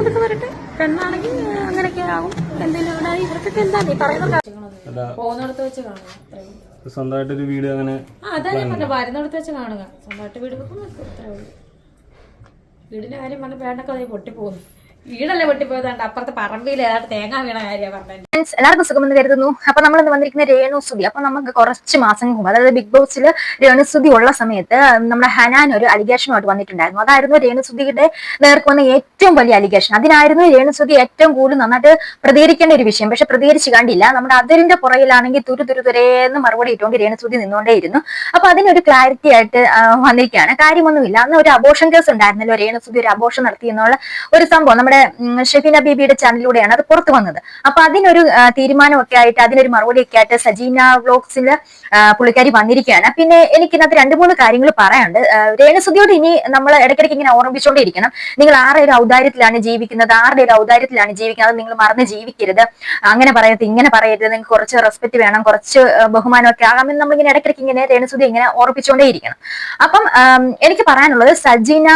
ഇതൊക്കെ വരട്ടെ. പെണ്ണാണെങ്കിൽ അങ്ങനെയൊക്കെ എന്തെങ്കിലും ഇവിടെ ഇവർക്കൊക്കെ എന്താ നീ പറയുന്ന പോകുന്നിടത്ത് വെച്ച് കാണുക. സ്വന്തമായിട്ടൊരു വീട് അങ്ങനെ പറഞ്ഞ വരുന്നിടത്ത് വെച്ച് കാണുക. സ്വന്തമായിട്ട് വീട് വെക്കും വീടിന്റെ കാര്യം പറഞ്ഞ വേണ്ടൊക്കെ അതേ പൊട്ടിപ്പോകുന്നു. വീടല്ലേ പൊട്ടിപ്പോയതാണ്ട് അപ്പുറത്തെ പറമ്പിൽ തേങ്ങ വീണ കാര്യമാണ് പറഞ്ഞത്. എല്ലാവർക്കും സുഖമെന്ന് കരുതുന്നു. അപ്പൊ നമ്മൾ ഇന്ന് വന്നിരിക്കുന്ന രേണുസുതി അപ്പൊ നമുക്ക് കുറച്ച് മാസങ്ങൾക്ക് മുമ്പ് അതായത് ബിഗ് ബോസിൽ രേണുസുതി ഉള്ള സമയത്ത് നമ്മുടെ ഹനാൻ ഒരു അലിഗേഷനുമായിട്ട് വന്നിട്ടുണ്ടായിരുന്നു. അതായിരുന്നു രേണുസുതിയുടെ നേർക്ക് വന്ന ഏറ്റവും വലിയ അലിഗേഷൻ അതിനായിരുന്നു രേണു സുധി ഏറ്റവും കൂടുതൽ നന്നായിട്ട് പ്രതികരിക്കേണ്ട ഒരു വിഷയം. പക്ഷെ പ്രതികരിച്ച് കണ്ടില്ല. നമ്മുടെ അതിരിന്റെ പുറകിലാണെങ്കിൽ തുരു തുരു തുരേന്ന് മറുപടി ഇട്ടുകൊണ്ട് രേണുസുതി നിന്നുകൊണ്ടേയിരുന്നു. അപ്പൊ അതിനൊരു ക്ലാരിറ്റി ആയിട്ട് വന്നിരിക്കുകയാണ്. കാര്യമൊന്നുമില്ല. അന്ന് ഒരു അബോഷൻ കേസ് ഉണ്ടായിരുന്നല്ലോ. രേണു സുധി ഒരു അബോഷൻ നടത്തി എന്നുള്ള ഒരു സംഭവം. നമ്മുടെ ഷെഫീന ബീബിയുടെ ചാനലിലൂടെയാണ് അത് പുറത്തു വന്നത്. അപ്പൊ അതിനൊരു തീരുമാനമൊക്കെ ആയിട്ട് അതിനൊരു മറുപടിയൊക്കെ ആയിട്ട് സജീന വ്ലോഗ്സിൽ പുള്ളിക്കാരി വന്നിരിക്കുകയാണ്. പിന്നെ എനിക്ക് ഇതിനകത്ത് രണ്ട് മൂന്ന് കാര്യങ്ങൾ പറയാനുണ്ട്. രേണസുദ്ധിയോട് ഇനി നമ്മൾ ഇടയ്ക്കിടയ്ക്ക് ഇങ്ങനെ ഓർമ്മിച്ചുകൊണ്ടിരിക്കണം നിങ്ങൾ ആരുടെ ഒരു ഔദാര്യത്തിലാണ് ജീവിക്കുന്നത്? ആരുടെ ഒരു ഔദാര്യത്തിലാണ് ജീവിക്കുന്നത്? നിങ്ങൾ മറന്ന് ജീവിക്കരുത്. അങ്ങനെ പറയരുത് ഇങ്ങനെ പറയരുത്. നിങ്ങൾക്ക് കുറച്ച് റെസ്പെക്ട് വേണം കുറച്ച് ബഹുമാനമൊക്കെ ആകാമെന്ന് നമ്മളിങ്ങനെ ഇടയ്ക്കിടയ്ക്ക് ഇങ്ങനെ രേണസുദ്ധി ഇങ്ങനെ ഓർപ്പിച്ചുകൊണ്ടേയിരിക്കണം അപ്പം എനിക്ക് പറയാനുള്ളത് സജീന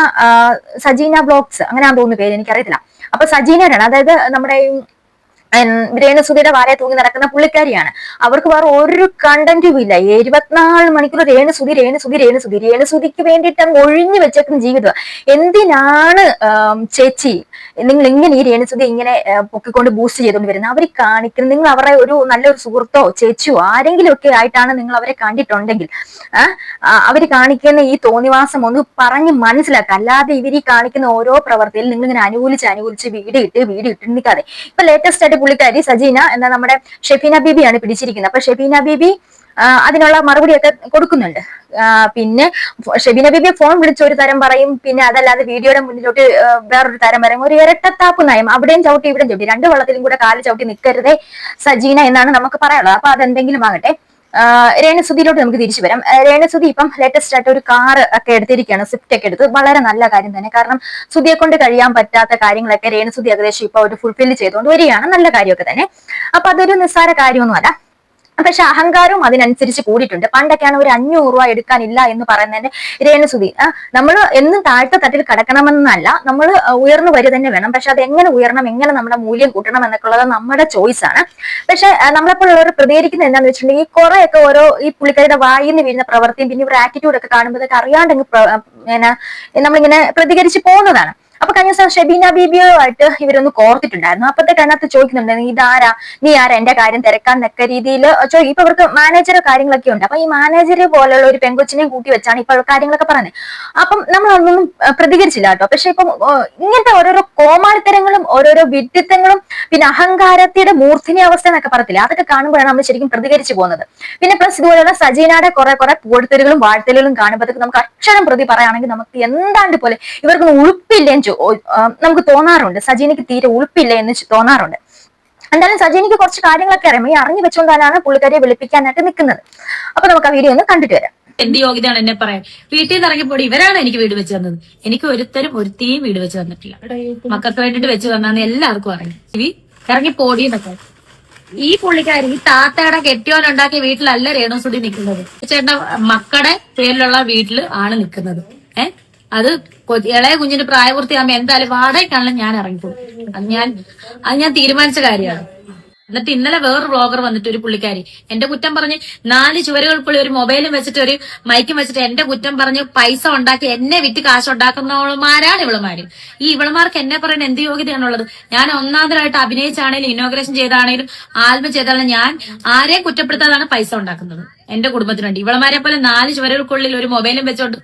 സജീന ബ്ലോഗ്സ് അങ്ങനെയാണെന്ന് തോന്നുന്നു പേര് എനിക്കറിയത്തില്ല. അപ്പൊ സജീനരാണ് അതായത് നമ്മുടെ രേണുസുതിയുടെ വാലയെ തൂങ്ങി നടക്കുന്ന പുള്ളിക്കാരിയാണ്. അവർക്ക് വേറെ ഒരു കണ്ടന്റും ഇല്ല. ഇരുപത്തിനാല് മണിക്കൂർ രേണുസുതി രേണുസുതി രേണുസുതി രേണുസുതിക്ക് വേണ്ടിയിട്ട് അങ്ങ് ഒഴിഞ്ഞു വെച്ചേക്കുന്ന ജീവിതം എന്തിനാണ് ചേച്ചി നിങ്ങൾ ഇങ്ങനെ ഈ രേണുസുതി ഇങ്ങനെ പൊക്കിക്കൊണ്ട് ബൂസ്റ്റ് ചെയ്തുകൊണ്ട് വരുന്നത് അവർ കാണിക്കുന്നത് നിങ്ങൾ അവരെ ഒരു നല്ലൊരു സുഹൃത്തോ ചേച്ചിയോ ആരെങ്കിലും ഒക്കെ ആയിട്ടാണ് നിങ്ങൾ അവരെ കണ്ടിട്ടുണ്ടെങ്കിൽ അവർ കാണിക്കുന്ന ഈ തോന്നിവാസം ഒന്ന് പറഞ്ഞ് മനസ്സിലാക്കുക. അല്ലാതെ ഇവർ ഈ കാണിക്കുന്ന ഓരോ പ്രവർത്തിയിൽ നിങ്ങൾ ഇങ്ങനെ അനുകൂലിച്ച് അനുകൂലിച്ച് വീട് ഇട്ട് വീട് ഇട്ട് നിൽക്കാതെ. ഇപ്പൊ ലേറ്റസ്റ്റ് ആയിട്ട് പുള്ളിക്കാരി സജീന എന്ന നമ്മുടെ ഷെഫീന ബീബിയാണ് പിടിച്ചിരിക്കുന്നത്. അപ്പൊ ഷെഫീന ബീബി അതിനുള്ള മറുപടിയൊക്കെ കൊടുക്കുന്നുണ്ട്. പിന്നെ ഷെബിന ബിബി ഫോൺ വിളിച്ച് ഒരു തരം പറയും പിന്നെ അതല്ലാതെ വീഡിയോയുടെ മുന്നിലോട്ട് വേറൊരു തരം പറയും. ഒരു ഇരട്ടത്താപ്പ് നയം. അവിടെയും ചവിട്ടി ഇവിടെയും ചവിട്ടി. രണ്ട് വള്ളത്തിലും കൂടെ കാൽ ചവിട്ടി നിൽക്കരുതേ സജീന എന്നാണ് നമുക്ക് പറയാനുള്ളത്. അപ്പൊ അതെന്തെങ്കിലും ആകട്ടെ. രേണസുതിയിലോട്ട് നമുക്ക് തിരിച്ചു വരാം. രേണുസുതി ഇപ്പം ലേറ്റസ്റ്റ് ആയിട്ട് ഒരു കാർ ഒക്കെ എടുത്തിരിക്കുകയാണ്. സ്വിഫ്റ്റ് ഒക്കെ എടുത്ത്. വളരെ നല്ല കാര്യം തന്നെ. കാരണം സുതിയെ കൊണ്ട് കഴിയാൻ പറ്റാത്ത കാര്യങ്ങളൊക്കെ രേണസുതി ഏകദേശം ഇപ്പൊ ഒരു ഫുൾഫിൽ ചെയ്തുകൊണ്ട് വരികയാണ്. നല്ല കാര്യമൊക്കെ തന്നെ. അപ്പൊ അതൊരു നിസ്സാര കാര്യമൊന്നുമല്ല. പക്ഷെ അഹങ്കാരവും അതിനനുസരിച്ച് കൂടിയിട്ടുണ്ട്. പണ്ടൊക്കെയാണ് ഒരു അഞ്ഞൂറ് രൂപ എടുക്കാനില്ല എന്ന് പറയുന്നതിന്റെ രേണുസുതി. നമ്മൾ എന്നും താഴ്ത്ത തട്ടിൽ കിടക്കണമെന്നല്ല നമ്മൾ ഉയർന്നു വരി തന്നെ വേണം. പക്ഷെ അത് എങ്ങനെ ഉയരണം എങ്ങനെ നമ്മുടെ മൂല്യം കൂട്ടണം എന്നൊക്കെ ഉള്ളത് നമ്മുടെ ചോയ്സ് ആണ്. പക്ഷെ നമ്മളെപ്പോഴുള്ളവർ പ്രതികരിക്കുന്നത് എന്താണെന്ന് വെച്ചിട്ടുണ്ടെങ്കിൽ ഈ കുറെയൊക്കെ ഓരോ ഈ പുള്ളിക്കാരുടെ വായിൽ നിന്ന് വീഴുന്ന പ്രവൃത്തിയും പിന്നെ ഒരു ആറ്റിറ്റ്യൂഡ് ഒക്കെ അറിയാണ്ടെങ്കിൽ നമ്മളിങ്ങനെ പ്രതികരിച്ച് പോകുന്നതാണ്. അപ്പൊ കഴിഞ്ഞ ദിവസം ഷെബീന ബീബിയുമായിട്ട് ഇവരൊന്ന് കോർത്തിട്ടുണ്ടായിരുന്നു. അപ്പത്തേക്ക് അതിനകത്ത് ചോദിക്കുന്നുണ്ട് ഇതാരാ? നീ ആരാ? എന്റെ കാര്യം തിരക്കാൻ എന്നൊക്കെ രീതിയിൽ ചോദിക്കും ഇപ്പൊ ഇവർക്ക് മാനേജറോ കാര്യങ്ങളൊക്കെ ഉണ്ട്? അപ്പൊ ഈ മാനേജർ പോലുള്ള ഒരു പെങ്കൊച്ചിനെയും കൂട്ടി വെച്ചാണ് ഇപ്പൊ കാര്യങ്ങളൊക്കെ പറഞ്ഞത് അപ്പം നമ്മൾ അതൊന്നും പ്രതികരിച്ചില്ല കേട്ടോ. പക്ഷെ ഇപ്പം ഇങ്ങനത്തെ ഓരോരോ കോമാളിത്തരങ്ങളും ഓരോരോ വിഡ്ഢിത്തങ്ങളും പിന്നെ അഹങ്കാരത്തിന്റെ മൂർധിനി അവസ്ഥ എന്നൊക്കെ പറയത്തില്ല? അതൊക്കെ കാണുമ്പോഴാണ് നമ്മൾ ശരിക്കും പ്രതികരിച്ചു പോകുന്നത്. പിന്നെ പ്ലസ് ഇതുപോലെയുള്ള സജീനയുടെ കുറെ കുറെ പൂഴ്ത്തലുകളും വാഴ്ത്തലുകളും കാണുമ്പോഴത്തേക്ക് നമുക്ക് അക്ഷരം പ്രതി പറയുകയാണെങ്കിൽ നമുക്ക് എന്താണ്ട് പോലെ ഇവർക്കൊന്നും ആ, നമുക്ക് തോന്നാറുണ്ട്. സജീനയ്ക്ക് തീരെ ഉളുപ്പില്ല എന്ന് തോന്നാറുണ്ട്. എന്തായാലും സജീനിക്ക് കുറച്ച് കാര്യങ്ങളൊക്കെ അറിയാം. ഈ അറിഞ്ഞു വെച്ചുകൊണ്ടാണ് പുള്ളിക്കാരിയെ വിളിപ്പിക്കാനായിട്ട് നിൽക്കുന്നത് അപ്പൊ നമുക്ക് ആ വീഡിയോ ഒന്ന് കണ്ടിട്ട് വരാം. എന്റെ യോഗ്യതയാണ് എന്നെ പറയാൻ. വീട്ടിൽ നിന്ന് ഇറങ്ങിപ്പോടി ഇവരാണ് എനിക്ക് വീട് വെച്ച് തന്നത്. എനിക്ക് ഒരുത്തരും ഒരുത്തിയും വീട് വെച്ച് തന്നിട്ടില്ല. മക്കൾക്ക് വേണ്ടിട്ട് വെച്ച് തന്നാന്ന് എല്ലാവർക്കും അറിയാം. ഇവി ഇറങ്ങിപ്പോടി എന്നൊക്കെ. ഈ പുള്ളിക്കാരി ഈ താത്തയുടെ കെട്ടിയോനുണ്ടാക്കിയ വീട്ടിലല്ല രേണുസുടി നിൽക്കുന്നത്. ചേട്ടന്റെ മക്കളുടെ പേരിലുള്ള വീട്ടിൽ ആണ് നിൽക്കുന്നത്. ഏഹ് അത് ഇളയ കുഞ്ഞിന് പ്രായപൂർത്തിയാകുമ്പോ എന്തായാലും വാടകയ്ക്കാണല്ലോ ഞാൻ ഇറങ്ങിപ്പോകും അത് ഞാൻ അത് ഞാൻ തീരുമാനിച്ച കാര്യമാണ്. എന്നിട്ട് ഇന്നലെ വേറൊരു വ്ളോഗർ വന്നിട്ട് ഒരു പുള്ളിക്കാരി എന്റെ കുറ്റം പറഞ്ഞ് നാല് ചുവരുകൾക്കുള്ളിൽ ഒരു മൊബൈലും വെച്ചിട്ട് ഒരു മൈക്കും വെച്ചിട്ട് എന്റെ കുറ്റം പറഞ്ഞ് പൈസ ഉണ്ടാക്കി എന്നെ വിറ്റ് കാശ് ഉണ്ടാക്കുന്നവളുമാരാണ് ഇവളുമാര്. ഈ ഇവളുമാർക്ക് എന്നെ പറയുന്ന എന്ത് യോഗ്യതയാണുള്ളത്? ഞാൻ ഒന്നാമതായിട്ട് അഭിനയിച്ചാണേലും ഇനോഗ്രേഷൻ ചെയ്താണേലും ആൽബം ചെയ്താലും ഞാൻ ആരെയും കുറ്റപ്പെടുത്താതാണ് പൈസ ഉണ്ടാക്കുന്നത്. എന്റെ കുടുംബത്തിനുണ്ട് ഇവളുമാരെ പോലെ നാല് ചുവരുകൾക്കുള്ളിൽ ഒരു മൊബൈലും വെച്ചോണ്ട്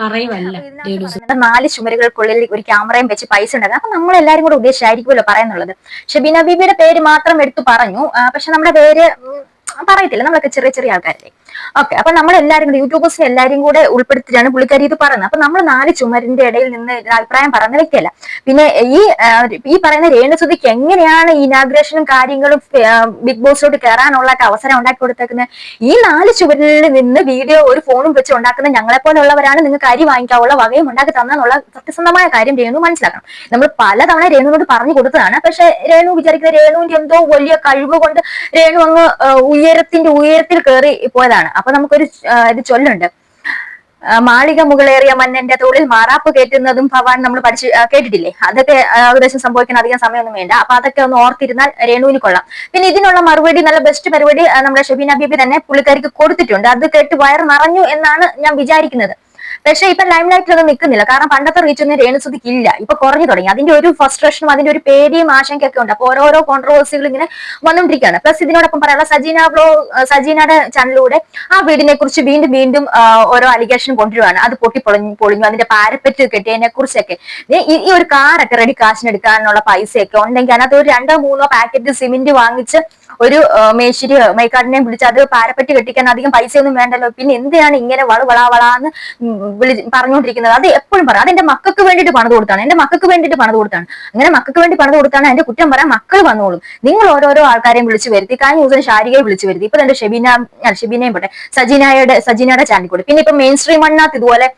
പറയുവല്ല രേണുസു നാല് ചുമരുകൾക്കുള്ളിൽ ഒരു ക്യാമറയും വെച്ച് പൈസ ഉണ്ടാക്കുക അപ്പൊ നമ്മൾ എല്ലാരും കൂടെ ഉദ്ദേശിച്ചായിരിക്കുമല്ലോ പറയുന്നുള്ളത്. ഷബീന ബീബിയുടെ പേര് മാത്രം എടുത്തു പറഞ്ഞു. പക്ഷെ നമ്മുടെ പേര് പറയത്തില്ല. നമ്മളൊക്കെ ചെറിയ ചെറിയ ആൾക്കാരല്ലേ. ഓക്കെ അപ്പൊ നമ്മൾ എല്ലാരും കൂടെ യൂട്യൂബേഴ്സിനെ എല്ലാരും കൂടെ ഉൾപ്പെടുത്തിയാണ് പുള്ളിക്കാരി ഇത് പറയുന്നത്. അപ്പൊ നമ്മൾ നാല് ചുമരിന്റെ ഇടയിൽ നിന്ന് അഭിപ്രായം പറയുന്ന വ്യക്തിയല്ല പിന്നെ ഈ ഈ പറയുന്ന രേണുസുതിക്ക് എങ്ങനെയാണ് ഇനാഗ്രേഷനും കാര്യങ്ങളും ബിഗ് ബോസിലോട്ട് കയറാനുള്ള അവസരം ഉണ്ടാക്കി കൊടുത്തേക്കുന്നത് ഈ നാല് ചുവരിൽ നിന്ന് വീഡിയോ ഒരു ഫോണും വെച്ച് ഉണ്ടാക്കുന്ന ഞങ്ങളെ പോലുള്ളവരാണ് നിങ്ങൾക്ക് അരി വാങ്ങിക്കാനുള്ള വകയും ഉണ്ടാക്കി തന്നെന്നുള്ള സത്യസന്ധമായ കാര്യം രേണു മനസ്സിലാക്കണം. നമ്മൾ പലതവണ രേണുവിനോട് പറഞ്ഞു കൊടുത്തതാണ്. പക്ഷെ രേണു വിചാരിക്കുന്ന രേണുവിന്റെ എന്തോ വലിയ കഴിവ് കൊണ്ട് രേണു അങ്ങ് ഉയരത്തിന്റെ ഉയരത്തിൽ കയറി പോയതാണ്. അപ്പൊ നമുക്കൊരു ഒരു ചൊല്ലുണ്ട്. മാളിക മുകളേറിയ മന്നന്റെ തോളിൽ മാറാപ്പ് കയറ്റുന്നതും ഭവാൻ നമ്മൾ പഠിച്ച് കേട്ടിട്ടില്ലേ? അതൊക്കെ ഏകദേശം സംഭവിക്കാൻ അധികം സമയമൊന്നും വേണ്ട. അപ്പൊ അതൊക്കെ ഒന്ന് ഓർത്തിരുന്നാൽ രേണുവിന് കൊള്ളാം. പിന്നെ ഇതിനുള്ള മറുപടി നല്ല ബെസ്റ്റ് മറുപടി നമ്മുടെ ഷബീന ബീബി തന്നെ പുള്ളിക്കാരിക്ക് കൊടുത്തിട്ടുണ്ട്. അത് കേട്ട് വയർ നിറഞ്ഞു എന്നാണ് ഞാൻ വിചാരിക്കുന്നത്. പക്ഷെ ഇപ്പൊ ലൈം ലൈറ്റിലൊന്നും നിൽക്കുന്നില്ല കാരണം പണ്ടത്തെ റീച്ച് ഒന്നും രേണുസുതിക്ക് ഇല്ല ഇപ്പൊ കുറഞ്ഞു തുടങ്ങി. അതിന്റെ ഒരു ഫ്രസ്ട്രേഷനും അതിന്റെ ഒരു പേടിയും ആശങ്കയൊക്കെ ഉണ്ട്. അപ്പൊ ഓരോരോ കോൺട്രവേഴ്സികൾ ഇങ്ങനെ വന്നുകൊണ്ടിരിക്കുകയാണ് പ്ലസ് ഇതിനോടൊപ്പം പറയാനുള്ള സജീന ബ്ലോ സജീനയുടെ ചാനലിലൂടെ ആ വീടിനെ കുറിച്ച് വീണ്ടും വീണ്ടും ഓരോ അലിഗേഷൻ കൊണ്ടുവരുവാണ്. അത് പൊട്ടി പൊളിഞ്ഞു പൊളിഞ്ഞു. അതിന്റെ പാരപ്പറ്റ് കെട്ടിയതിനെ കുറിച്ചൊക്കെ ഈ ഒരു കാറൊക്കെ റെഡി കാശിനെടുക്കാനുള്ള പൈസയൊക്കെ ഉണ്ടെങ്കിൽ അതിനകത്ത് ഒരു രണ്ടോ മൂന്നോ പാക്കറ്റ് സിമെന്റ് വാങ്ങിച്ച് ഒരു മേശിരി മൈക്കാടിനെ വിളിച്ച് അത് പാരപ്പറ്റി കെട്ടിക്കാൻ അധികം പൈസ ഒന്നും വേണ്ടല്ലോ. പിന്നെ എന്തിനാണ് ഇങ്ങനെ വള വള വളാന്ന് വിളി പറഞ്ഞുകൊണ്ടിരിക്കുന്നത് അത് എപ്പോഴും പറയാം അത് എന്റെ മക്കൾക്ക് വേണ്ടിയിട്ട് പണിത് കൊടുത്താണ്. എന്റെ മക്കൾക്ക് വേണ്ടിയിട്ട് പണിത് കൊടുത്താണ്. അങ്ങനെ മക്കൾക്ക് വേണ്ടി പണിത് കൊടുത്താണ്. എന്റെ കുറ്റം പറയാൻ മക്കൾ വന്നോളും. നിങ്ങൾ ഓരോരോ ആൾക്കാരെയും വിളിച്ചു വരുത്തി. കഴിഞ്ഞ ദിവസം ശാരികയെ വിളിച്ചു വരുത്തി. ഇപ്പൊ എന്റെ ഷെബീന ഷെബീനയും പോട്ടെ. സജീനയുടെ സജീനയുടെ ചാനൽ കൂടെ. പിന്നെ ഇപ്പൊ മെയിൻ സ്ട്രീം അണ്ണാത്ത് ഇതുപോലെ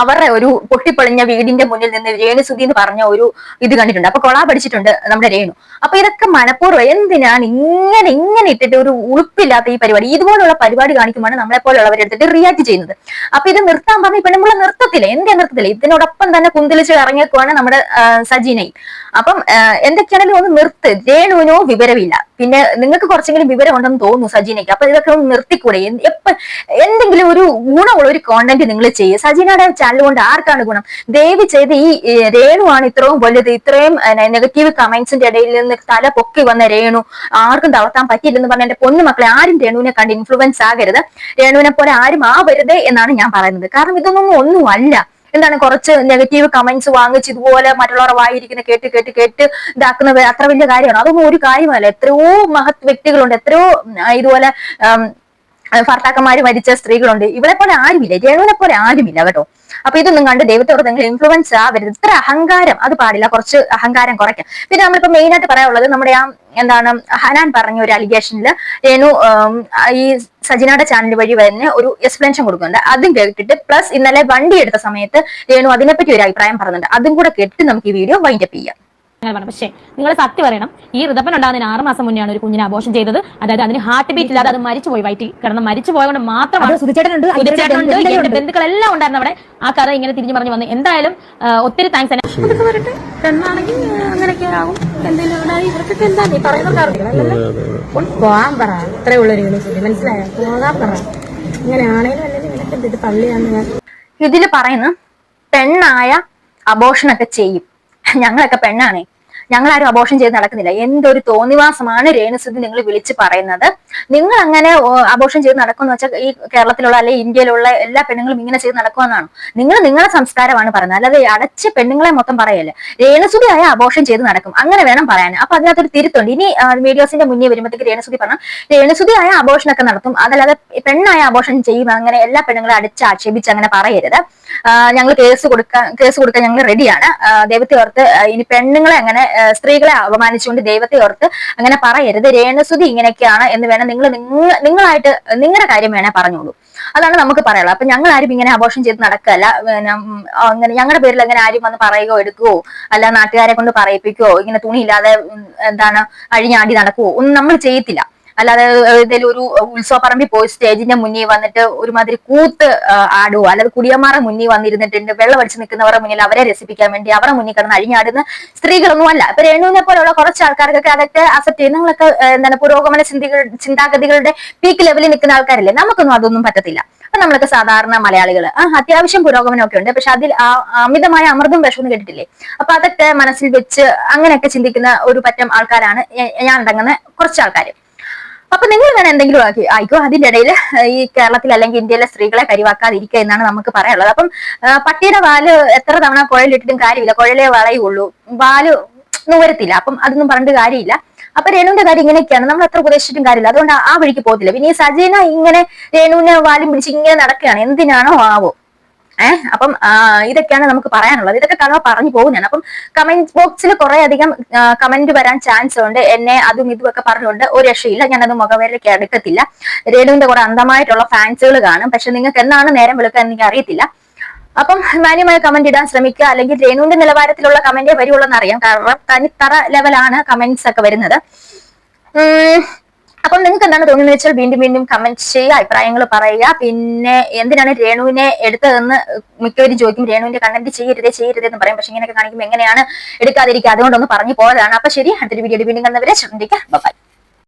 അവരുടെ ഒരു പൊട്ടിപ്പൊളിഞ്ഞ വീടിന്റെ മുന്നിൽ നിന്ന് രേണുസുതി എന്ന് പറഞ്ഞ ഒരു ഇത് കണ്ടിട്ടുണ്ട്. അപ്പൊ കൊളാ പഠിച്ചിട്ടുണ്ട് നമ്മുടെ രേണു. അപ്പൊ ഇതൊക്കെ മനഃപൂർവം എന്തിനാണ് ഇങ്ങനെ ഇങ്ങനെ ഇട്ടിട്ട് ഒരു ഉളുപ്പില്ലാത്ത ഈ പരിപാടി? ഇതുപോലുള്ള പരിപാടി കാണിക്കുമ്പോൾ നമ്മളെ പോലുള്ളവരെ എടുത്തിട്ട് റിയാക്ട് ചെയ്യുന്നത്. അപ്പൊ ഇത് നിർത്താൻ പറഞ്ഞ ഇപ്പൊ നമ്മളെ നിർത്തത്തില്ല. എന്തേ നിർത്തത്തില്ല? ഇതിനോടൊപ്പം തന്നെ കുന്തലിച്ച് ഇറങ്ങിയേക്കുവാണ് നമ്മുടെ സജീനയും. അപ്പം എന്തൊക്കെയാണെങ്കിലും ഒന്ന് നിർത്ത്. രേണുവിനോ വിവരമില്ല. പിന്നെ നിങ്ങൾക്ക് കുറച്ചെങ്കിലും വിവരം ഉണ്ടെന്ന് തോന്നുന്നു സജീനയ്ക്ക്. അപ്പൊ ഇതൊക്കെ ഒന്ന് നിർത്തിക്കൂടെ? എപ്പോ എന്തെങ്കിലും ഒരു ഗുണമുള്ള ഒരു കോണ്ടന്റ് നിങ്ങൾ ചെയ്യുക. സജീനയുടെ ചാനൽ കൊണ്ട് ആർക്കാണ് ഗുണം? ദയവ് ചെയ്ത് ഈ രേണു രേണുവാണ് ഇത്രയും വലുത് ഇത്രയും നെഗറ്റീവ് കമന്റ്സിന്റെ ഇടയിൽ നിന്ന് തല പൊക്കി വന്ന രേണു ആർക്കും തളർത്താൻ പറ്റിയില്ലെന്ന് പറഞ്ഞ എന്റെ പൊന്നു മക്കളെ ആരും രേണുവിനെ കണ്ട് ഇൻഫ്ലുവൻസ് ആകരുത്. രേണുവിനെ പോലെ ആരും ആവരുത് എന്നാണ് ഞാൻ പറയുന്നത്. കാരണം ഇതൊന്നും ഒന്നും അല്ല എന്താണ് കുറച്ച് നെഗറ്റീവ് കമന്റ്സ് വാങ്ങിച്ച് ഇതുപോലെ മറ്റുള്ളവരുടെ വായിരിക്കുന്ന കേട്ട് കേട്ട് കേട്ട് ഇതാക്കുന്നത് അത്ര വലിയ കാര്യമാണ്. അതൊന്നും ഒരു കാര്യമല്ല. എത്രയോ മഹത് വ്യക്തികളുണ്ട്. എത്രയോ ഇതുപോലെ ഭർത്താക്കന്മാര് മരിച്ച സ്ത്രീകളുണ്ട്. ഇവളെ പോലെ ആരുമില്ല. രേണുവിനെ പോലെ ആരുമില്ല കേട്ടോ. അപ്പൊ ഇതൊന്നും കണ്ട് ദൈവത്തോട് നിങ്ങൾ ഇൻഫ്ലുവൻസ് ആവരുത്. ഇത്ര അഹങ്കാരം. അത് പാടില്ല. കുറച്ച് അഹങ്കാരം കുറയ്ക്കും. പിന്നെ നമ്മളിപ്പോ മെയിൻ ആയിട്ട് പറയാനുള്ളത് നമ്മുടെ ആ എന്താണ് ഹനാൻ പറഞ്ഞ ഒരു അലിഗേഷനിൽ രേണു ഈ സജിനയുടെ ചാനൽ വഴി തന്നെ ഒരു എക്സ്പ്ലനേഷൻ കൊടുക്കുന്നുണ്ട്. അതും കേട്ടിട്ട് പ്ലസ് ഇന്നലെ വണ്ടി എടുത്ത സമയത്ത് രേണു അതിനെപ്പറ്റി ഒരു അഭിപ്രായം പറയുന്നുണ്ട് അതും കൂടെ കേട്ടിട്ട് നമുക്ക് ഈ വീഡിയോ വൈൻഡപ്പ് ചെയ്യാം. പറഞ്ഞു പക്ഷേ നിങ്ങൾ സത്യം പറയണം ഈ ഋതപ്പൻ ഉണ്ടാകുന്നതിന് ആറ് മാസം മുന്നെയാണ് ഒരു കുഞ്ഞിനെ അബോഷം ചെയ്തത്. അതായത് അതിന് ഹാർട്ട് ബീറ്റ് ഇല്ലാതെ അത് മരിച്ചു പോയി വയറ്റി കിടന്ന് മരിച്ചു പോയതുകൊണ്ട് മാത്രമാണ് സുധിച്ചേട്ടനുണ്ട് ബന്ധുക്കളെല്ലാം ഉണ്ടായിരുന്നു അവിടെ. ആ കഥ ഇങ്ങനെ തിരിഞ്ഞു പറഞ്ഞു വന്നു. എന്തായാലും ഒത്തിരി താങ്ക്സ് പെണ്ണാണെങ്കിൽ അങ്ങനെയൊക്കെ എന്തെങ്കിലും ഇവർക്കൊക്കെ എന്താ? നീ പറയുന്നവർക്ക് അറിയില്ല പോകാൻ പറ. അത്രേ ഉള്ളൊരു യൂണിവേഴ്സിറ്റി മനസ്സിലായോ? പോകാൻ പറ. ഇങ്ങനെയാണേലും അല്ലെങ്കിൽ ഇത് ഞാൻ ഇതിൽ പറയുന്നു പെണ്ണായ അബോഷനൊക്കെ ചെയ്യും. ഞങ്ങളൊക്കെ പെണ്ണാണേ. ഞങ്ങളാരും അബോഷൻ ചെയ്ത് നടക്കുന്നില്ല. എന്തൊരു തോന്നിവാസമാണ് രേണുസുദ്ധി നിങ്ങൾ വിളിച്ച് പറയുന്നത്. നിങ്ങൾ അങ്ങനെ അബോഷൻ ചെയ്ത് നടക്കുമെന്ന് വെച്ചാൽ ഈ കേരളത്തിലുള്ള അല്ലെ ഇന്ത്യയിലുള്ള എല്ലാ പെണ്ണുങ്ങളും ഇങ്ങനെ ചെയ്ത് നടക്കുമെന്നാണ് നിങ്ങൾ നിങ്ങളുടെ സംസ്കാരമാണ് പറയുന്നത്. അല്ലാതെ അടച്ച് പെണ്ണുങ്ങളെ മൊത്തം പറയല്ലേ. രേണുസുതി ആയ അബോഷൻ ചെയ്ത് നടക്കും. അങ്ങനെ വേണം പറയാൻ. അപ്പൊ അതിനകത്തൊരു തിരുത്തുണ്ട്. ഇനി വീഡിയോസിന്റെ മുന്നേ വരുമ്പോഴത്തേക്ക് രേണുസുതി പറഞ്ഞു രേണുസുതി ആയ അബോഷനൊക്കെ നടത്തും. അതല്ലാതെ പെണ്ണായ അബോഷൻ ചെയ്യും അങ്ങനെ എല്ലാ പെണ്ണുങ്ങളെ അടിച്ച് ആക്ഷേപിച്ച് അങ്ങനെ പറയരുത്. ഞങ്ങൾ കേസ് കൊടുക്കാൻ കേസ് കൊടുക്കാൻ ഞങ്ങൾ റെഡിയാണ് ദൈവത്തെ ഓർത്ത് ഇനി പെണ്ണുങ്ങളെ അങ്ങനെ സ്ത്രീകളെ അപമാനിച്ചുകൊണ്ട് ദൈവത്തെ ഓർത്ത് അങ്ങനെ പറയരുത്. രേണസുതി ഇങ്ങനെയൊക്കെയാണ് എന്ന് വേണം നിങ്ങൾ നിങ്ങളായിട്ട് നിങ്ങളുടെ കാര്യം വേണേ പറഞ്ഞോളൂ. അതാണ് നമുക്ക് പറയാനുള്ളത്. അപ്പൊ ഞങ്ങൾ ആരും ഇങ്ങനെ ആഘോഷം ചെയ്ത് നടക്കല്ല അങ്ങനെ ഞങ്ങളുടെ പേരിൽ അങ്ങനെ ആരും വന്ന് പറയുകയോ എടുക്കുകയോ അല്ല നാട്ടുകാരെ കൊണ്ട് പറയിപ്പിക്കുകയോ ഇങ്ങനെ തുണിയില്ലാതെ എന്താണ് അഴിഞ്ഞാടി നടക്കുകയോ ഒന്നും നമ്മൾ ചെയ്യത്തില്ല. അല്ലാതെ ഏതെങ്കിലും ഒരു ഉത്സവപ്പറമ്പിൽ പോയി സ്റ്റേജിന്റെ മുന്നിൽ വന്നിട്ട് ഒരുമാതിരി കൂത്ത് ആടുവോ? അല്ലാതെ കുടിയന്മാരുടെ മുന്നിൽ വന്നിരുന്നിട്ടുണ്ട് വെള്ളം അടിച്ച് നിൽക്കുന്നവരുടെ മുന്നിൽ അവരെ രസിപ്പിക്കാൻ വേണ്ടി അവരുടെ മുന്നിൽ കിടന്ന് അഴിഞ്ഞാടുന്ന സ്ത്രീകളൊന്നും അല്ല. ഇപ്പൊ രേണുവിനെ പോലുള്ള കുറച്ച് ആൾക്കാർക്കൊക്കെ അതൊക്കെ അക്സെപ്റ്റ് ചെയ്യും നിങ്ങളൊക്കെ എന്താണ് പുരോഗമന ചിന്തകൾ ചിന്താഗതികളുടെ പീക്ക് ലെവലിൽ നിൽക്കുന്ന ആൾക്കാരല്ലേ? നമുക്കൊന്നും അതൊന്നും പറ്റത്തില്ല. അപ്പൊ നമ്മളൊക്കെ സാധാരണ മലയാളികൾ ആ അത്യാവശ്യം പുരോഗമനമൊക്കെ ഉണ്ട്. പക്ഷെ അതിൽ അമിതമായ അമൃതും വിഷമം കേട്ടിട്ടില്ലേ? അപ്പൊ അതൊക്കെ മനസ്സിൽ വെച്ച് അങ്ങനെയൊക്കെ ചിന്തിക്കുന്ന ഒരു പറ്റം ആൾക്കാരാണ് ഞാൻ അടങ്ങുന്ന കുറച്ച് ആൾക്കാർ അപ്പൊ നിങ്ങൾ വേണം എന്തെങ്കിലും ആക്കി ആയിക്കോ? അതിന്റെ ഇടയിൽ ഈ കേരളത്തിൽ അല്ലെങ്കിൽ ഇന്ത്യയിലെ സ്ത്രീകളെ കരിവാക്കാതിരിക്കുക എന്നാണ് നമുക്ക് പറയാനുള്ളത്. അപ്പം പട്ടിയുടെ വാൽ എത്ര തവണ കുഴലിട്ടിട്ടും കാര്യമില്ല. കുഴലേ വളയുള്ളൂ വാൽ നൂരത്തില്ല അപ്പം അതൊന്നും പറഞ്ഞിട്ട് കാര്യമില്ല. അപ്പൊ രേണുവിന്റെ കാര്യം ഇങ്ങനെയൊക്കെയാണ്. നമ്മൾ എത്ര ഉപദേശിച്ചിട്ടും കാര്യമില്ല. അതുകൊണ്ട് ആ വഴിക്ക് പോകത്തില്ല. പിന്നെ ഈ സജീന ഇങ്ങനെ രേണുവിനെ വാലും പിടിച്ച് ഇങ്ങനെ നടക്കുകയാണ്. എന്തിനാണോ ആവോ? ഏഹ് അപ്പം ഇതൊക്കെയാണ് നമുക്ക് പറയാനുള്ളത്. ഇതൊക്കെ കഥ പറഞ്ഞു പോകുന്നതാണ് അപ്പം കമന്റ് ബോക്സിൽ കുറെ അധികം കമന്റ് വരാൻ ചാൻസ് ഉണ്ട്. എന്നെ അതും ഇതും ഒക്കെ പറഞ്ഞുകൊണ്ട് ഒരു രക്ഷയില്ല. ഞാനത് മുഖവേരയ്ക്ക് എടുക്കത്തില്ല. രേണുവിന്റെ കൂടെ അന്ധമായിട്ടുള്ള ഫാൻസുകൾ കാണും. പക്ഷെ നിങ്ങൾക്ക് എന്നാണ് നേരം വിളിക്കുക എനിക്ക് അറിയത്തില്ല അപ്പം മാന്യമായ കമന്റ് ഇടാൻ ശ്രമിക്കുക. അല്ലെങ്കിൽ രേണുവിന്റെ നിലവാരത്തിലുള്ള കമന്റേ വരുള്ളൂ എന്നറിയാം. കാരണം തനിത്തറ ലെവലാണ് കമന്റ്സ് ഒക്കെ വരുന്നത്. അപ്പം നിങ്ങൾക്ക് എന്താണ് തോന്നുന്നത് വെച്ചാൽ വീണ്ടും വീണ്ടും കമന്റ് ചെയ്യുക അഭിപ്രായങ്ങൾ പറയുക. പിന്നെ എന്തിനാണ് രേണുവിനെ എടുത്തതെന്ന് മിക്കവരും ചോദിക്കും. രേണുവിന്റെ കണ്ടന്റ് ചെയ്യരുതേ ചെയ്യരുതേ എന്ന് പറയും. പക്ഷെ ഇങ്ങനെയൊക്കെ കാണിക്കുമ്പോൾ എങ്ങനെയാണ് എടുക്കാതിരിക്കുക? അതുകൊണ്ടൊന്ന് പറഞ്ഞു പോയതാണ്. അപ്പൊ ശരി അടുത്തൊരു വീഡിയോ വീണ്ടും കണ്ടവരെ ശ്രദ്ധിക്കുക ബൈ